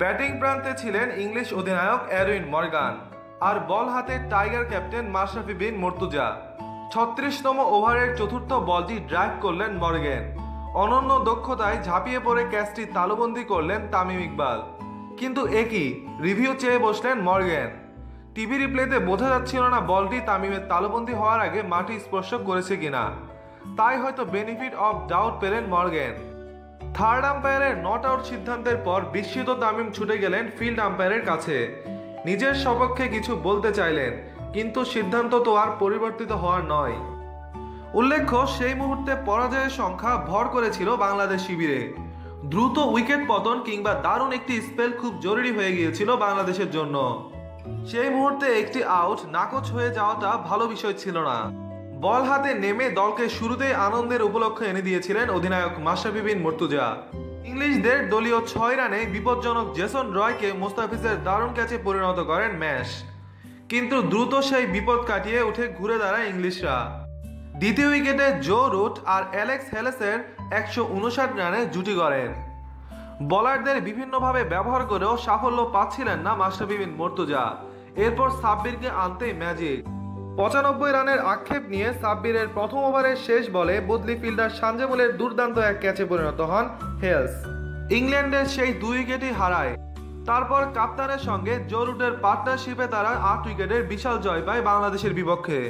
Batting প্রান্তে ছিলেন English অধিনায়ক অ্যারুইন মর্গান। আর বল হাতে টাইগার ক্যাপ্টেন মাশরাফি বিন মর্তুজা। ছত্রিশতম ওভারের চতুর্থ বলটি ড্রাইভ করলেন মর্গেন। অনন্য দক্ষতায় ঝাঁপিয়ে পড়ে ক্যাচটি তালুবন্দি করলেন তামিম ইকবাল। কিন্তু একই রিভিউ চেয়ে বসলেন মর্গেন। টিভি রিপ্লেতে বোঝা যাচ্ছিল না বলটি তামিমের তালুবন্দি হওয়ার আগে মাটি স্পর্শ করেছে কিনা। তাই হয়তো বেনিফিট অফ ডাউট পেলেন মর্গেন। থার্ড আম্পায়ারের নট আউট সিদ্ধান্তের পর বিস্মিত তামিম ছুটে গেলেন ফিল্ড আম্পায়ারের কাছে। নিজের সপক্ষে কিছু বলতে চাইলেন, কিন্তু সিদ্ধান্ত তো আর পরিবর্তিত হওয়ার নয়। উল্লেখ্য, সেই মুহূর্তে পরাজয়ের সংখ্যা ভর করেছিল বাংলাদেশ শিবিরে। দ্রুত উইকেট পতন কিংবা দারুণ একটি স্পেল খুব জরুরি হয়ে গিয়েছিল বাংলাদেশের জন্য। সেই মুহূর্তে একটি আউট নাকচ হয়ে যাওয়াটা ভালো বিষয় ছিল না। বল হাতে নেমে দলকে শুরুতেই আনন্দের উপলক্ষ এনে দিয়েছিলেন অধিনায়ক মাশরাফি বিন মর্তুজা। ইংলিশদের দলীয় ছয় রানে বিপজ্জনক জেসন রয়কে মোস্তাফিজের দারুণ ক্যাচে পরিণত করেন ম্যাশ। কিন্তু দ্রুত সেই বিপদ কাটিয়ে উঠে ঘুরে দাঁড়ায় ইংলিশরা। দ্বিতীয় উইকেটে জো রুট আর অ্যালেক্স হেলেসের একশো উনষাট রানে জুটি করেন বলারদের বিভিন্নভাবে ব্যবহার করেও সাফল্য পাচ্ছিলেন না মাশরাফি বিন মর্তুজা। এরপর সাব্বিরকে আনতেই ম্যাজিক। পঁচানব্বই রানের আক্ষেপ নিয়ে সাব্বিরের প্রথম ওভারের শেষ বলে বদলি ফিল্ডার সানজামুলের দুর্দান্ত এক ক্যাচে পরিণত হন হেলস। ইংল্যান্ডের সেই দুই উইকেটই হারায়। তারপর কাপ্তানের সঙ্গে জো রুটের পার্টনারশিপে তারা আট উইকেটের বিশাল জয় পায় বাংলাদেশের বিপক্ষে।